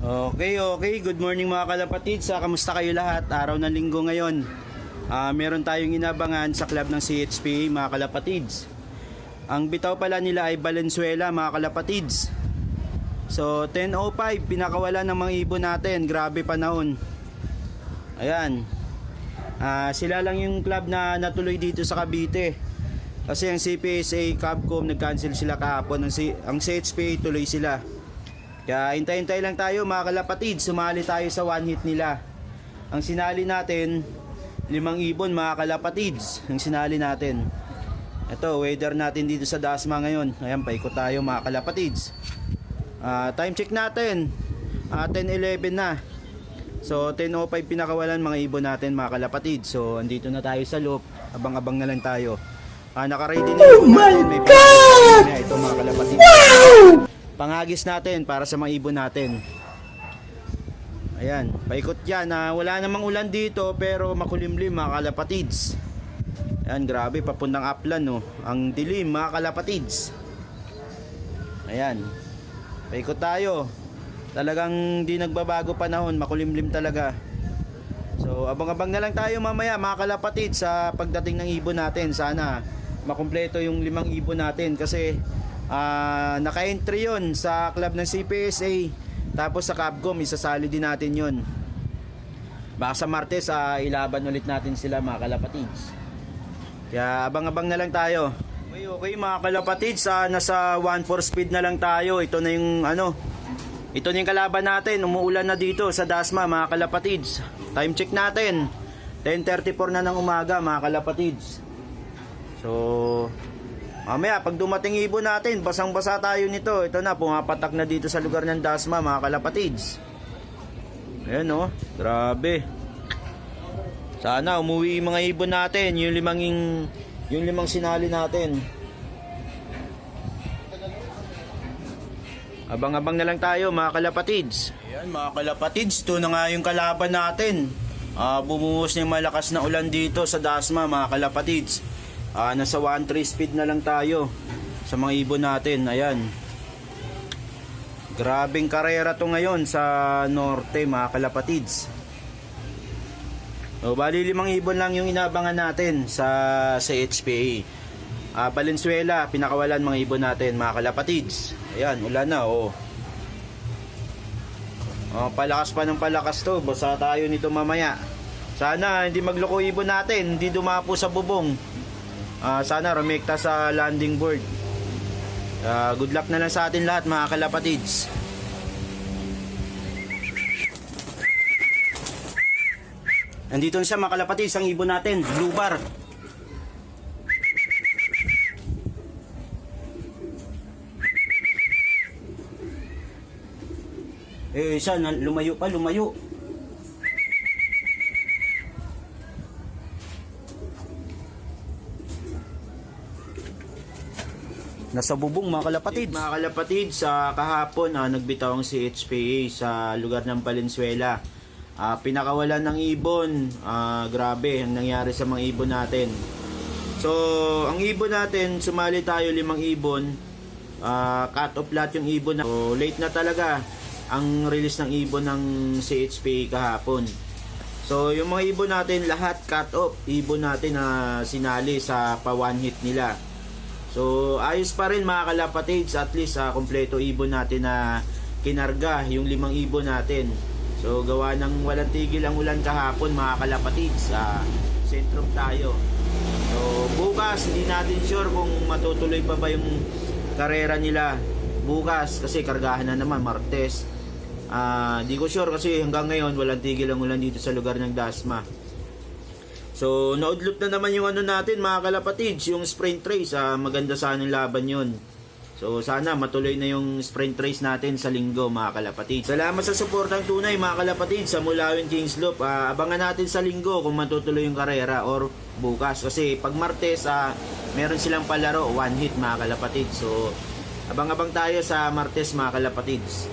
Okay, okay. Good morning mga kalapatid. Sa kamusta kayo lahat? Araw ng linggo ngayon. Ah, meron tayong inabangan sa club ng CHPA mga kalapatids. Ang bitaw pala nila ay Valenzuela mga kalapatids. So 10.05 pinakawala ng mga ibon natin. Grabe panahon. Ayan. Ah, sila lang yung club na natuloy dito sa Cavite. Kasi ang CPSA, Capcom, nag-cancel sila kahapon. Ang, C- ang CHPA tuloy sila. Kaya hintay-hintay lang tayo mga kalapatid, sumali tayo sa one hit nila. Ang sinali natin, limang ibon mga kalapatids, ang sinali natin. Ito, weather natin dito sa Dasma ngayon. Ayan, paikot tayo mga kalapatids. Ah, time check natin, Ah, 10.11 na. So, 10.05 pinakawalan mga ibon natin mga kalapatid. So, andito na tayo sa loop. Abang-abang na lang tayo. Ah, naka-ready na yung natin. May God! Ito mga kalapatid pangagis natin para sa mga ibon natin. Ayan, paikot yan. na wala namang ulan dito pero makulimlim mga kalapatids. Ayan, grabe, papuntang upland no. Ang dilim mga kalapatids. Ayan, paikot tayo. Talagang di nagbabago panahon, makulimlim talaga. So, abang-abang na lang tayo mamaya mga kalapatid sa pagdating ng ibon natin. Sana makumpleto yung limang ibon natin kasi ah, naka-entry yun sa club ng CPSA. Tapos sa Capcom, isasali din natin yun. Baka sa Martes, ah, ilaban ulit natin sila mga kalapatids. Kaya abang-abang na lang tayo. Okay, okay mga kalapatids, ah, nasa 1-4 speed na lang tayo. Ito na yung ano, ito na yung kalaban natin. Umuulan na dito sa Dasma mga kalapatids. Time check natin. 10.34 na ng umaga mga kalapatids. So, mamaya pag dumating ibon natin, basang-basa tayo nito. Ito na, pumapatak na dito sa lugar ng Dasma mga kalapatids. Ayan oh, grabe. Sana umuwi yung mga ibon natin, yung limang yung, limang sinali natin. Abang-abang na lang tayo mga kalapatids. Ayan mga kalapatids, ito na nga yung kalaban natin. Ah, bumuhos yung malakas na ulan dito sa Dasma mga kalapatids. Ah, nasa 1-3 speed na lang tayo sa mga ibon natin. Ayan. Grabing karera to ngayon sa norte mga kalapatids. O, bali limang ibon lang yung inabangan natin sa sa HPA. Ah, Valenzuela, pinakawalan mga ibon natin, mga kalapatids. Ayan, ulan na, oh. Oh, palakas pa ng palakas to. Basta tayo nito mamaya. Sana hindi magloko ibon natin, hindi dumapo sa bubong. Ah, sana rumekta sa landing board. Ah, good luck na lang sa atin lahat, mga kalapatids. Nandito na siya mga kalapatids, ang ibon natin, blue bar. Eh, na- lumayo pa, lumayo. Nasa bubong mga kalapatid. Mga kalapatid, sa kahapon ah, nagbitaw ang CHPA sa lugar ng Valenzuela. Ah, pinakawalan ng ibon. Ah, grabe ang nangyari sa mga ibon natin. So, ang ibon natin, sumali tayo limang ibon. Ah, cut off lahat yung ibon. Na, so, late na talaga ang release ng ibon ng CHPA kahapon. So, yung mga ibon natin, lahat cut off. Ibon natin na sinali sa pa one hit nila. So, ayos pa rin mga kalapatids. At least, sa kompleto ibon natin na kinarga yung limang ibon natin. So, gawa ng walang tigil ang ulan kahapon mga kalapatids. Sa sentrum tayo. So, bukas, hindi natin sure kung matutuloy pa ba yung karera nila. Bukas, kasi kargahan na naman, Martes. Ah, di ko sure kasi hanggang ngayon walang tigil ang ulan dito sa lugar ng Dasma. So, naudlot na naman yung ano natin mga kalapatids, yung sprint race. Ah, maganda sana yung laban yun. So, sana matuloy na yung sprint race natin sa linggo mga kalapatids. Salamat sa suportang tunay mga kalapatids sa Mulawin Kings Loop. Ah, abangan natin sa linggo kung matutuloy yung karera or bukas. Kasi pag Martes, ah, meron silang palaro, one hit mga kalapatids. So, abang-abang tayo sa Martes mga kalapatids.